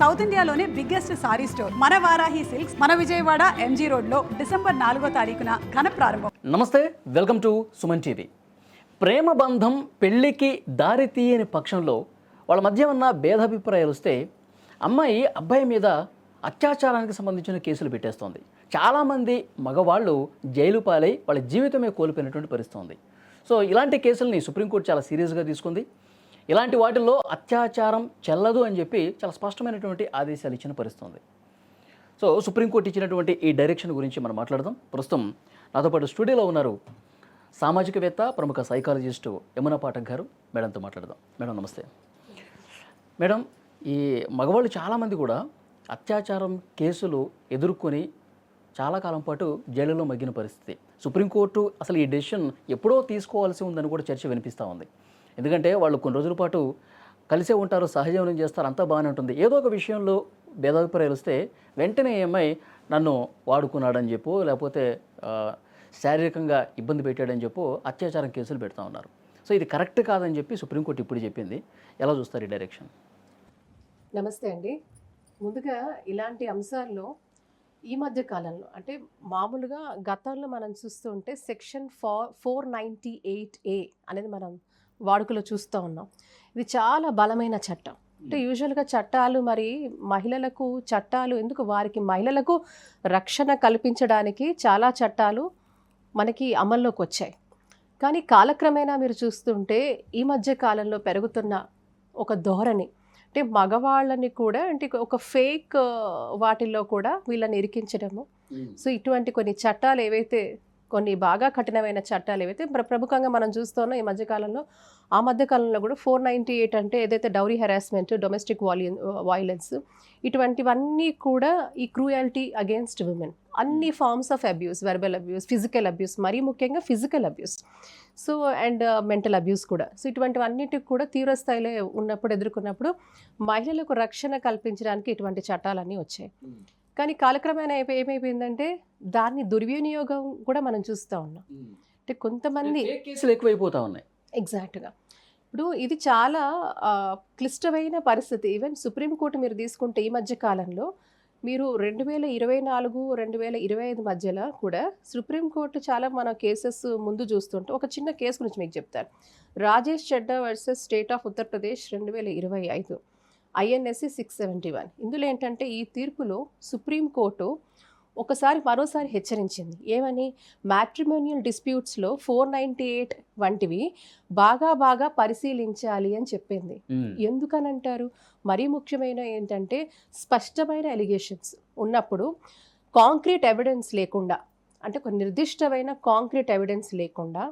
South ఇండియాలోనే biggest sorry store. మన Varahi silks మన విజయవాడ ఎంజీ రోడ్లో డిసెంబర్ నాలుగో తారీఖున ఘన ప్రారంభం. నమస్తే వెల్కమ్ టు సుమన్ టీవీ. ప్రేమ బంధం పెళ్ళికి దారి తీయని పక్షంలో వాళ్ళ మధ్య ఉన్న భేదాభిప్రాయాలు వస్తే అమ్మాయి అబ్బాయి మీద అత్యాచారానికి సంబంధించిన కేసులు పెట్టేస్తోంది. చాలామంది మగవాళ్ళు జైలు పాలై వాళ్ళ జీవితమే కోల్పోయినటువంటి పరిస్థితి ఉంది. సో ఇలాంటి కేసుల్ని సుప్రీంకోర్టు చాలా సీరియస్గా తీసుకుంది. ఇలాంటి వాటిల్లో అత్యాచారం చెల్లదు అని చెప్పి చాలా స్పష్టమైనటువంటి ఆదేశాలు ఇచ్చిన పరిస్థితి ఉంది సో సుప్రీంకోర్టు ఇచ్చినటువంటి ఈ డైరెక్షన్ గురించి మనం మాట్లాడదాం. ప్రస్తుతం నాతో పాటు స్టూడియోలో ఉన్నారు సామాజికవేత్త ప్రముఖ సైకాలజిస్టు యమున పాఠక్ గారు. మేడంతో మాట్లాడదాం. మేడం నమస్తే. మేడం ఈ మగవాళ్ళు చాలామంది కూడా అత్యాచారం కేసులు ఎదుర్కొని చాలా కాలం పాటు జైలులో మగ్గిన పరిస్థితి. సుప్రీంకోర్టు అసలు ఈ డెసిషన్ ఎప్పుడో తీసుకోవాల్సి ఉందని కూడా చర్చ వినిపిస్తూ ఉంది. ఎందుకంటే వాళ్ళు కొన్ని రోజుల పాటు కలిసే ఉంటారు సహజీవనం చేస్తారు అంతా బాగానే ఉంటుంది. ఏదో ఒక విషయంలో భేదాభిప్రాయాలు వస్తే వెంటనే ఏమై నన్ను వాడుకున్నాడని చెప్పు లేకపోతే శారీరకంగా ఇబ్బంది పెట్టాడని చెప్పు అత్యాచారం కేసులు పెడతా ఉన్నారు. సో ఇది కరెక్ట్ కాదని చెప్పి సుప్రీంకోర్టు ఇప్పుడు చెప్పింది. ఎలా చూస్తారు ఈ డైరెక్షన్? నమస్తే అండి. ముందుగా ఇలాంటి అంశాల్లో ఈ మధ్య కాలంలో అంటే మామూలుగా గతంలో మనం చూస్తుంటే section four four ninety eight A అనేది మనం వాడుకలో చూస్తూ ఉన్నాం. ఇది చాలా బలమైన చట్టం. అంటే యూజువల్గా చట్టాలు మరి మహిళలకు చట్టాలు ఎందుకు వారికి మహిళలకు రక్షణ కల్పించడానికి చాలా చట్టాలు మనకి అమల్లోకి వచ్చాయి. కానీ కాలక్రమేణా మీరు చూస్తుంటే ఈ మధ్య కాలంలో పెరుగుతున్న ఒక ధోరణి. అంటే మగవాళ్ళని కూడా అంటే ఒక ఫేక్ వాటిల్లో కూడా వీళ్ళని ఇరికించడము. సో ఇటువంటి కొన్ని చట్టాలు ఏవైతే కొన్ని బాగా కఠినమైన చట్టాలు ఏవైతే ప్రముఖంగా మనం చూస్తున్నాం ఈ మధ్యకాలంలో ఆ మధ్యకాలంలో కూడా ఫోర్ నైంటీ ఎయిట్ అంటే ఏదైతే dowry harassment domestic value violence ఇటువంటివన్నీ కూడా ఈ క్రూయాలిటీ అగేన్స్ట్ విమెన్ అన్ని forms of abuse verbal abuse physical abuse మరీ ముఖ్యంగా physical abuse. So and mental abuse కూడా. సో ఇటువంటివన్నిటికి కూడా తీవ్ర స్థాయిలో ఉన్నప్పుడు ఎదుర్కొన్నప్పుడు మహిళలకు రక్షణ కల్పించడానికి ఇటువంటి చట్టాలన్నీ వచ్చాయి. Hmm. కానీ కాలక్రమేణా ఏమై- ఏమైపోయిందంటే దాన్ని దుర్వినియోగం కూడా మనం చూస్తూ ఉన్నాం. అంటే కొంతమంది కేసులు ఎక్కువైపోతా ఉన్నాయి. ఎగ్జాక్ట్గా. ఇప్పుడు ఇది చాలా క్లిష్టమైన పరిస్థితి. ఈవెన్ సుప్రీంకోర్టు మీరు తీసుకుంటే ఈ మధ్య కాలంలో మీరు రెండు వేల ఇరవై నాలుగు రెండు వేల ఇరవై ఐదు మధ్యలో కూడా సుప్రీంకోర్టు చాలా మన కేసెస్ ముందు చూస్తుంటే ఒక చిన్న కేసు గురించి మీకు చెప్తాను. Rajesh Chadha versus state of Uttar Pradesh రెండు వేల ఇరవై ఐదు. INSC six seventy one. ఇందులో ఏంటంటే ఈ తీర్పులో సుప్రీంకోర్టు ఒకసారి మరోసారి హెచ్చరించింది. ఏమని? మ్యాట్రిమోనియల్ డిస్ప్యూట్స్లో ఫోర్ నైంటీ ఎయిట్ వంటివి బాగా బాగా పరిశీలించాలి అని చెప్పింది. ఎందుకనంటారు? మరీ ముఖ్యమైన ఏంటంటే స్పష్టమైన ఎలిగేషన్స్ ఉన్నప్పుడు కాంక్రీట్ ఎవిడెన్స్ లేకుండా అంటే ఒక నిర్దిష్టమైన కాంక్రీట్ ఎవిడెన్స్ లేకుండా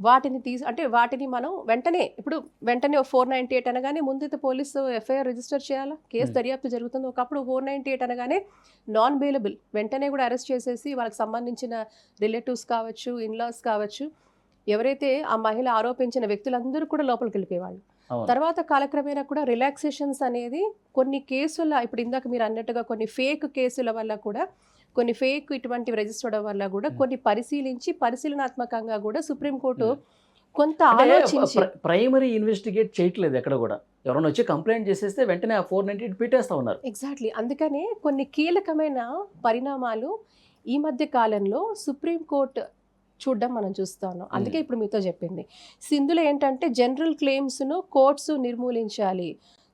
వాటిని తీసి అంటే వాటిని మనం వెంటనే ఇప్పుడు వెంటనే ఫోర్ నైంటీ ఎయిట్ అనగానే ముందైతే పోలీసు ఎఫ్ఐఆర్ రిజిస్టర్ చేయాలా కేసు. దర్యాప్తు జరుగుతుంది ఒకప్పుడు ఫోర్ నైంటీ ఎయిట్ అనగానే నాన్ బెయిలబుల్ వెంటనే కూడా అరెస్ట్ చేసేసి వాళ్ళకి సంబంధించిన రిలేటివ్స్ కావచ్చు ఇన్లాస్ కావచ్చు ఎవరైతే ఆ మహిళ ఆరోపించిన వ్యక్తులందరూ కూడా లోపలికి వెళ్ళిపోయేవాళ్ళు. తర్వాత కాలక్రమేణా కూడా రిలాక్సేషన్స్ అనేది కొన్ని కేసుల ఇప్పుడు ఇందాక మీరు అన్నట్టుగా కొన్ని ఫేక్ కేసుల వల్ల కూడా కొన్ని ఫేక్ ఇటువంటివి రిజిస్టర్ అవడం వల్ల కూడా Hmm. కొన్ని పరిశీలించి పరిశీలనాత్మకంగా కూడా సుప్రీంకోర్టు Hmm. కొంత ఆలోచించి ప్ర- ప్రైమరీ ఇన్వెస్టిగేట్ చేయట్లేదు ఎక్కడ కూడా. ఎవరైనా వచ్చి కంప్లైంట్ చేసేస్తే వెంటనే ఆ ఫోర్ నైన్టీ పెట్టేస్తా ఉన్నారు. ఎగ్జాక్ట్లీ అందుకనే కొన్ని కీలకమైన పరిణామాలు ఈ మధ్య కాలంలో సుప్రీంకోర్టు చూడడం మనం చూస్తా ఉన్నాం అందుకే ఇప్పుడు మీతో చెప్పింది. సో ఇందులో ఏంటంటే జనరల్ క్లెయిమ్స్ను కోర్ట్స్ నిర్మూలించాలి.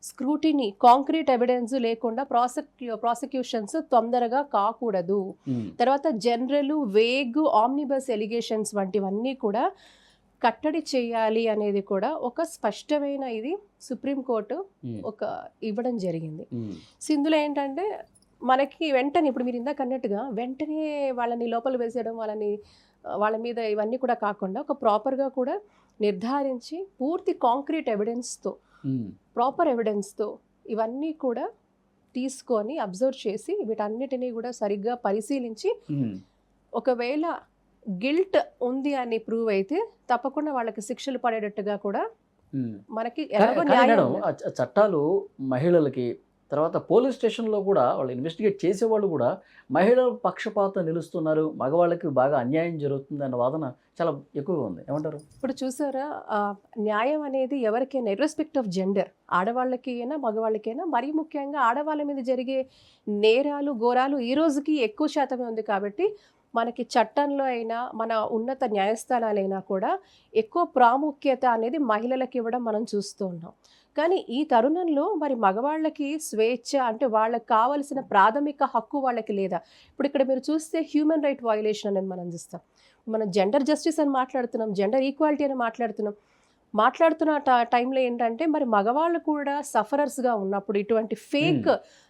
స్క్రూటినీ కాంక్రీట్ ఎవిడెన్స్ లేకుండా ప్రాసిక్యూ ప్రాసిక్యూషన్స్ తొందరగా కాకూడదు. తర్వాత జనరల్ వేగ్ ఆమ్నిబస్ ఎలిగేషన్స్ వంటివన్నీ కూడా కట్టడి చేయాలి అనేది కూడా ఒక స్పష్టమైన ఇది సుప్రీంకోర్టు. ఒక ఇవ్వడం జరిగింది. సో ఇందులో ఏంటంటే మనకి వెంటనే ఇప్పుడు మీరు ఇందాక అన్నట్టుగా వెంటనే వాళ్ళని లోపల వేసేయడం వాళ్ళని వాళ్ళ మీద ఇవన్నీ కూడా కాకుండా ఒక ప్రాపర్గా కూడా నిర్ధారించి పూర్తి కాంక్రీట్ ఎవిడెన్స్తో. ప్రాపర్ ఎవిడెన్స్తో ఇవన్నీ కూడా తీసుకొని అబ్జర్వ్ చేసి వీటన్నిటినీ కూడా సరిగ్గా పరిశీలించి ఉమ్. ఒకవేళ గిల్ట్ ఉంది అని ప్రూవ్ అయితే తప్పకుండా వాళ్ళకి శిక్షలు పడేటట్టుగా కూడా ఉమ్. మనకి చట్టాలు మహిళలకి తర్వాత పోలీస్ స్టేషన్లో కూడా వాళ్ళు ఇన్వెస్టిగేట్ చేసేవాళ్ళు కూడా మహిళల పక్షపాతం నిలుస్తున్నారు మగవాళ్ళకి బాగా అన్యాయం జరుగుతుంది అన్న వాదన చాలా ఎక్కువగా ఉంది. ఏమంటారు? ఇప్పుడు చూసారా న్యాయం అనేది ఎవరికైనా ఇర్రెస్పెక్ట్ ఆఫ్ జెండర్ ఆడవాళ్ళకి అయినా మగవాళ్ళకైనా మరీ ముఖ్యంగా ఆడవాళ్ళ మీద జరిగే నేరాలు ఘోరాలు ఈ రోజుకి ఎక్కువ శాతమే ఉంది కాబట్టి మనకి చట్టంలో అయినా మన ఉన్నత న్యాయస్థానాలైనా కూడా ఎక్కువ ప్రాముఖ్యత అనేది మహిళలకు ఇవ్వడం మనం చూస్తూ ఉన్నాం. కానీ ఈ తరుణంలో మరి మగవాళ్ళకి స్వేచ్ఛ అంటే వాళ్ళకి కావలసిన ప్రాథమిక హక్కు వాళ్ళకి లేదా? ఇప్పుడు ఇక్కడ మీరు చూస్తే హ్యూమన్ రైట్ వయలేషన్ అనేది మనం చూస్తాం. మనం జెండర్ జస్టిస్ అని మాట్లాడుతున్నాం జెండర్ ఈక్వాలిటీ అని మాట్లాడుతున్నాం. మాట్లాడుతున్న టైంలో ఏంటంటే మరి మగవాళ్ళు కూడా సఫరర్స్గా ఉన్నప్పుడు ఇటువంటి ఫేక్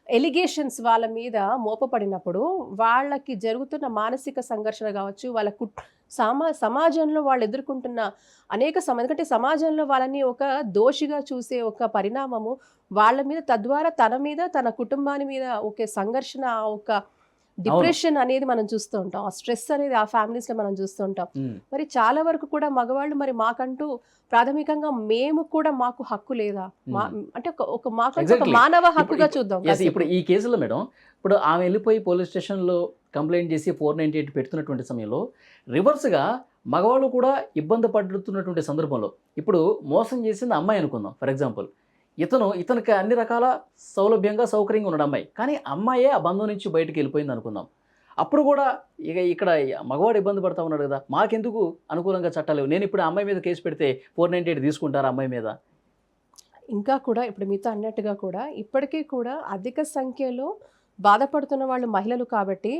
ఎలిగేషన్స్ వాళ్ళ మీద మోపబడినప్పుడు వాళ్ళకి జరుగుతున్న మానసిక సంఘర్షణ కావచ్చు వాళ్ళ కుట్ సమా సమాజంలో వాళ్ళు ఎదుర్కొంటున్న అనేక సమ ఎందుకంటే సమాజంలో వాళ్ళని ఒక దోషిగా చూసే ఒక పరిణామము వాళ్ళ మీద తద్వారా తన మీద తన కుటుంబాన్ని మీద ఒక సంఘర్షణ ఒక డిప్రెషన్ అనేది మనం చూస్తూ ఉంటాం ఆ స్ట్రెస్ అనేది ఆ ఫ్యామిలీస్లో మనం చూస్తూ ఉంటాం. మరి చాలా వరకు కూడా మగవాళ్ళు మరి మాకంటూ ప్రాథమికంగా మేము కూడా మాకు హక్కు లేదా అంటే ఒక- Exactly. మానవ హక్కుగా చూద్దాం. ఇప్పుడు ఈ కేసులో మేడం ఇప్పుడు ఆమె వెళ్ళిపోయి పోలీస్ స్టేషన్లో కంప్లైంట్ చేసి ఫోర్ నైంటీ ఎయిట్ పెడుతున్నటువంటి సమయంలో రివర్స్గా మగవాళ్ళు కూడా ఇబ్బంది పడుతున్నటువంటి సందర్భంలో ఇప్పుడు మోసం చేసింది అమ్మాయి అనుకుందాం ఫర్ ఎగ్జాంపుల్ ఇతను ఇతనికి అన్ని రకాల సౌలభ్యంగా సౌకర్యంగా ఉన్నాడు అమ్మాయి. కానీ అమ్మాయే ఆ బంధం నుంచి బయటకు వెళ్ళిపోయింది అనుకుందాం. అప్పుడు కూడా ఇక ఇక్కడ మగవాడు ఇబ్బంది పడతా ఉన్నాడు కదా మాకెందుకు అనుకూలంగా చట్టాలు నేను ఇప్పుడు అమ్మాయి మీద కేసు పెడితే ఫోర్ నైంటీ ఎయిట్ తీసుకుంటారా అమ్మాయి మీద? ఇంకా కూడా ఇప్పుడు మీతో అన్నట్టుగా కూడా ఇప్పటికీ కూడా అధిక సంఖ్యలో బాధపడుతున్న వాళ్ళు మహిళలు కాబట్టి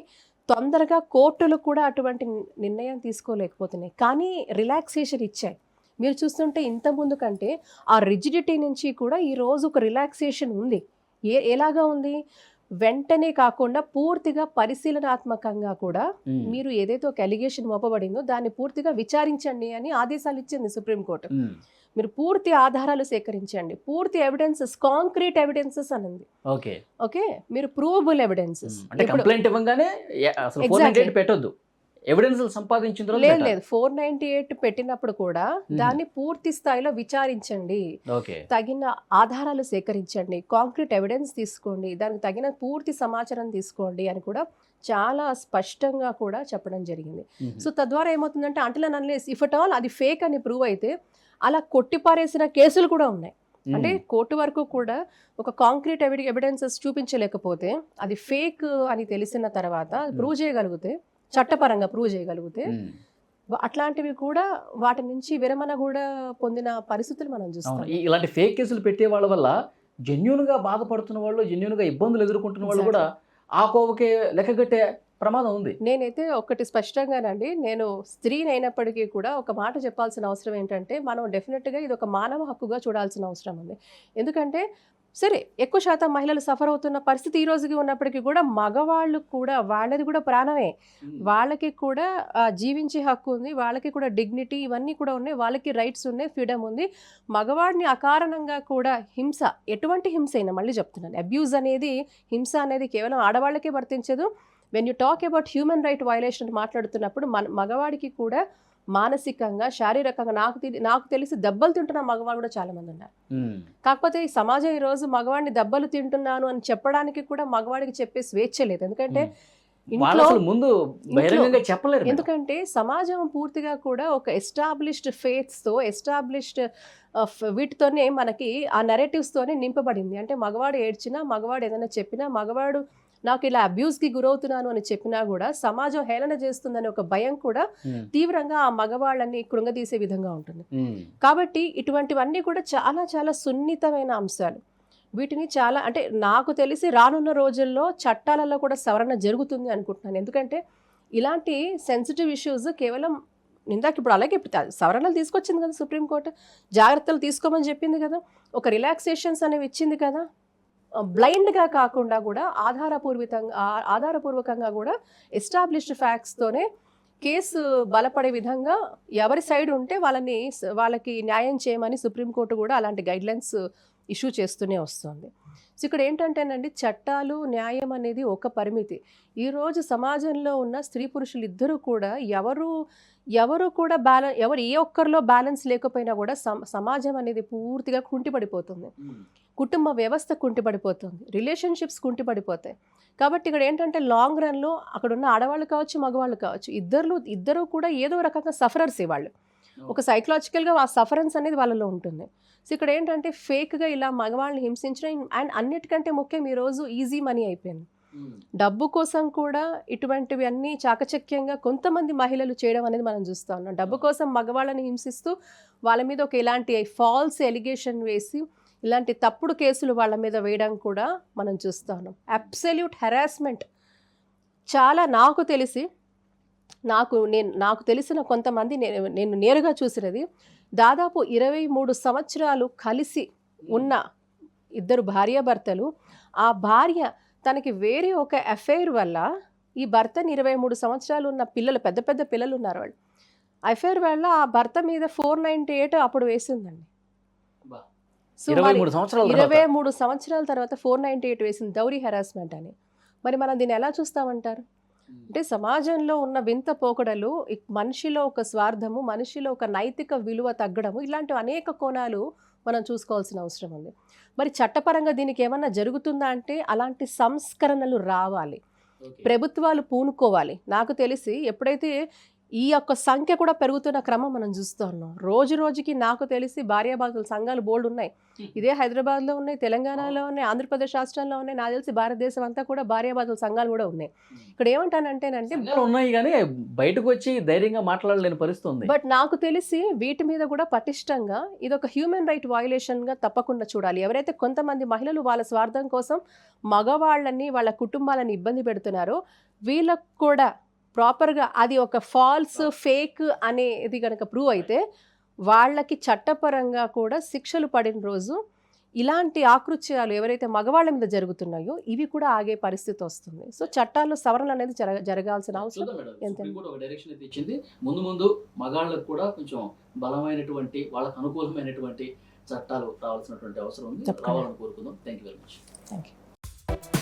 తొందరగా కోర్టులు కూడా అటువంటి నిర్ణయం తీసుకోలేకపోతున్నాయి. కానీ రిలాక్సేషన్ ఇచ్చాయి. మీరు చూస్తుంటే ఇంత ముందు కంటే ఆ రిజిడిటీ నుంచి కూడా ఈ రోజు ఒక రిలాక్సేషన్ ఉంది. ఏ ఎలాగా ఉంది? వెంటనే కాకుండా పూర్తిగా పరిశీలనాత్మకంగా కూడా. మీరు ఏదైతే ఒక అలిగేషన్ మోపబడిందో దాన్ని పూర్తిగా విచారించండి అని ఆదేశాలు ఇచ్చింది సుప్రీంకోర్టు. మీరు పూర్తి ఆధారాలు సేకరించండి. పూర్తి ఎవిడెన్సెస్ కాంక్రీట్ ఎవిడెన్సెస్ అనంది. ఓకే. ఓకే? మీరు ప్రూవబుల్ ఎవిడెన్సెస్. అంటే కంప్లైంట్ ఇవ్వగానే పెట్టొద్దు. ఎవిడెన్స్ సంపాదించిన తర్వాత లేదు. లేదు ఫోర్ నైన్టీ ఎయిట్ పెట్టినప్పుడు కూడా. దాన్ని పూర్తి స్థాయిలో విచారించండి తగిన ఆధారాలు సేకరించండి కాంక్రీట్ ఎవిడెన్స్ తీసుకోండి దానికి తగిన పూర్తి సమాచారం తీసుకోండి అని కూడా చాలా స్పష్టంగా కూడా చెప్పడం జరిగింది. సో తద్వారా ఏమవుతుందంటే అంటల అన్లేస్ ఇఫ్ అట్ ఆల్ అది ఫేక్ అని ప్రూవ్ అయితే అలా కొట్టిపారేసిన కేసులు కూడా ఉన్నాయి. అంటే కోర్టు వరకు కూడా ఒక కాంక్రీట్ ఎవిడి ఎవిడెన్సెస్ చూపించలేకపోతే అది ఫేక్ అని తెలిసిన తర్వాత ప్రూవ్ చేయగలిగితే చట్టపరంగా ప్రూవ్ చేయగలిగితే. అట్లాంటివి కూడా వాటి నుంచి విరమణ కూడా పొందిన పరిస్థితులు మనం చూస్తాం ఇలాంటి ఫేక్ కేసులు పెట్టే వాళ్ళ వల్ల జెన్యున్గా బాధపడుతున్న వాళ్ళు జెన్యున్గా ఇబ్బందులు ఎదుర్కొంటున్న వాళ్ళు కూడా ఆ కోవకే లెక్కగట్టే ప్రమాదం ఉంది. నేనైతే ఒకటి స్పష్టంగానండి నేను స్త్రీని అయినప్పటికీ కూడా ఒక మాట చెప్పాల్సిన అవసరం ఏంటంటే మనం డెఫినెట్గా ఇది ఒక మానవ హక్కుగా చూడాల్సిన అవసరం ఉంది. ఎందుకంటే సరే ఎక్కువ శాతం మహిళలు సఫర్ అవుతున్న పరిస్థితి ఈ రోజుకి ఉన్నప్పటికీ కూడా మగవాళ్ళు కూడా వాళ్ళది కూడా ప్రాణమే. వాళ్ళకి కూడా జీవించే హక్కు ఉంది. వాళ్ళకి కూడా డిగ్నిటీ ఇవన్నీ కూడా ఉన్నాయి. వాళ్ళకి రైట్స్ ఉన్నాయి ఫ్రీడమ్ ఉంది. మగవాడిని అకారణంగా కూడా హింస ఎటువంటి హింస అయినా మళ్ళీ చెప్తున్నాను. అబ్యూజ్ అనేది హింస అనేది కేవలం ఆడవాళ్ళకే వర్తించదు. When you talk about human right violation మాట్లాడుతున్నప్పుడు మన మగవాడికి కూడా మానసికంగా శారీరకంగా నాకు నాకు తెలిసి దెబ్బలు తింటున్న మగవాడు కూడా చాలా మంది ఉన్నారు. కాకపోతే ఈ సమాజం ఈ రోజు మగవాడిని దెబ్బలు తింటున్నాను అని చెప్పడానికి కూడా మగవాడికి చెప్పే స్వేచ్ఛ లేదు ఎందుకంటే ముందు చెప్పలేరు. ఎందుకంటే సమాజం పూర్తిగా కూడా ఒక ఎస్టాబ్లిష్డ్ ఫేత్స్తో ఎస్టాబ్లిష్డ్ వీటితోనే మనకి ఆ నెరేటివ్స్తోనే నింపబడింది అంటే మగవాడు ఏడ్చినా మగవాడు ఏదైనా చెప్పినా మగవాడు నాకు ఇలా అబ్యూస్కి గురవుతున్నాను అని చెప్పినా కూడా సమాజం హేళన చేస్తుందనే ఒక భయం కూడా మ్మ్. తీవ్రంగా ఆ మగవాళ్ళని కృంగదీసే విధంగా ఉంటుంది. మ్మ్. కాబట్టి ఇటువంటివన్నీ కూడా చాలా చాలా సున్నితమైన అంశాలు. వీటిని చాలా అంటే నాకు తెలిసి రానున్న రోజుల్లో చట్టాలలో కూడా సవరణ జరుగుతుంది అనుకుంటున్నాను. ఎందుకంటే ఇలాంటి సెన్సిటివ్ ఇష్యూస్ కేవలం ఇందాక ఇప్పుడు అలాగే సవరణలు తీసుకొచ్చింది కదా సుప్రీంకోర్టు జాగ్రత్తలు తీసుకోమని చెప్పింది కదా. ఒక రిలాక్సేషన్స్ అనేవి ఇచ్చింది కదా. బ్లైండ్గా కాకుండా కూడా ఆధారపూర్వితంగా ఆధారపూర్వకంగా కూడా ఎస్టాబ్లిష్డ్ ఫ్యాక్ట్స్తోనే కేసు బలపడే విధంగా ఎవరి సైడ్ ఉంటే వాళ్ళని వాళ్ళకి న్యాయం చేయమని సుప్రీంకోర్టు కూడా అలాంటి గైడ్లైన్స్ ఇష్యూ చేస్తూనే వస్తుంది. సో ఇక్కడ ఏంటంటేనండి చట్టాలు న్యాయం అనేది ఒక పరిమితి. ఈరోజు సమాజంలో ఉన్న స్త్రీ పురుషులు ఇద్దరు కూడా ఎవరు ఎవరు కూడా బ్యాలెన్స్ ఎవరు ఏ ఒక్కరిలో బ్యాలెన్స్ లేకపోయినా కూడా సమాజం అనేది పూర్తిగా కుంటిపడిపోతుంది. కుటుంబ వ్యవస్థ కుంటిపడిపోతుంది. రిలేషన్షిప్స్ కుంటిపడిపోతాయి. కాబట్టి ఇక్కడ ఏంటంటే లాంగ్ రన్లో అక్కడ ఉన్న ఆడవాళ్ళు కావచ్చు మగవాళ్ళు కావచ్చు ఇద్దరు ఇద్దరు కూడా ఏదో రకంగా సఫరర్స్ వాళ్ళు ఒక సైకలాజికల్గా ఆ సఫరెన్స్ అనేది వాళ్ళలో ఉంటుంది. సో ఇక్కడ ఏంటంటే ఫేక్గా ఇలా మగవాళ్ళని హింసించడం అండ్ అన్నిటికంటే ముఖ్యం ఈరోజు ఈజీ మనీ అయిపోయింది. డబ్బు కోసం కూడా ఇటువంటివి అన్నీ చాకచక్యంగా కొంతమంది మహిళలు చేయడం అనేది మనం చూస్తూ ఉన్నాం. డబ్బు కోసం మగవాళ్ళని హింసిస్తూ వాళ్ళ మీద ఒక ఇలాంటి ఫాల్స్ ఎలిగేషన్ వేసి ఇలాంటి తప్పుడు కేసులు వాళ్ళ మీద వేయడం కూడా మనం చూస్తాను. అబ్సల్యూట్ హెరాస్మెంట్ చాలా నాకు తెలిసి నాకు నేను నాకు తెలిసిన కొంతమంది నేను నేను నేరుగా చూసినది దాదాపు ఇరవై మూడు సంవత్సరాలు కలిసి ఉన్న ఇద్దరు భార్యాభర్తలు ఆ భార్య తనకి వేరే ఒక అఫైర్ వల్ల ఈ భర్తని ఇరవై మూడు సంవత్సరాలు ఉన్న పిల్లలు పెద్ద పెద్ద పిల్లలు ఉన్నారు వాళ్ళు. అఫైర్ వల్ల ఆ భర్త మీద ఫోర్ నైంటీ ఎయిట్ అప్పుడు వేసిందండి. ఇరవై మూడు సంవత్సరాల ఇరవై తర్వాత మూడు సంవత్సరాల తర్వాత ఫోర్ నైంటీ ఎయిట్ వేసింది దౌరీ హెరాస్మెంట్ అని మరి మనం దీన్ని ఎలా చూస్తామంటారు? అంటే సమాజంలో ఉన్న వింత పోకడలు మనిషిలో ఒక స్వార్థము మనిషిలో ఒక నైతిక విలువ తగ్గడము ఇలాంటి అనేక కోణాలు మనం చూసుకోవాల్సిన అవసరం ఉంది. మరి చట్టపరంగా దీనికి ఏమన్నా జరుగుతుందా అంటే అలాంటి సంస్కరణలు రావాలి. ప్రభుత్వాలు పూనుకోవాలి. నాకు తెలిసి ఎప్పుడైతే ఈ యొక్క సంఖ్య కూడా పెరుగుతున్న క్రమం మనం చూస్తూ ఉన్నాం. రోజు రోజుకి నాకు తెలిసి భార్యాభర్తల సంఘాలు బోల్డ్ ఉన్నాయి. ఇదే హైదరాబాద్లో ఉన్నాయి తెలంగాణలో ఉన్నాయి ఆంధ్రప్రదేశ్ రాష్ట్రంలో ఉన్నాయి నాకు తెలిసి భారతదేశం అంతా కూడా భార్యాభర్తల సంఘాలు కూడా ఉన్నాయి. ఇక్కడ ఏమంటానంటేనంటే ఉన్నాయి కానీ బయటకు వచ్చి ధైర్యంగా మాట్లాడలేని పరిస్థితి ఉంది బట్ నాకు తెలిసి వీటి మీద కూడా పటిష్టంగా ఇది ఒక హ్యూమన్ రైట్ వయలేషన్గా తప్పకుండా చూడాలి. ఎవరైతే కొంతమంది మహిళలు వాళ్ళ స్వార్థం కోసం మగవాళ్ళని వాళ్ళ కుటుంబాలని ఇబ్బంది పెడుతున్నారో వీళ్ళకు కూడా ప్రాపర్గా అది ఒక ఫాల్స్ ఫేక్ అనేది కనుక ప్రూవ్ అయితే వాళ్ళకి చట్టపరంగా కూడా శిక్షలు పడిన రోజు ఇలాంటి ఆకృత్యాలు ఎవరైతే మగవాళ్ళ మీద జరుగుతున్నాయో ఇవి కూడా ఆగే పరిస్థితి వస్తుంది. సో చట్టాల్లో సవరణ అనేది జరగ జరగాల్సిన అవసరం. ఎంత? డైరెక్షన్ అయితే ఇచ్చింది. ముందు ముందు మగాళ్ళకు కూడా కొంచెం బలమైనటువంటి వాళ్ళకు అనుకూలమైనటువంటి చట్టాలు రావాల్సినటువంటి అవసరం ఉంది. రావాలని కోరుకుందాం. Thank you very much thank you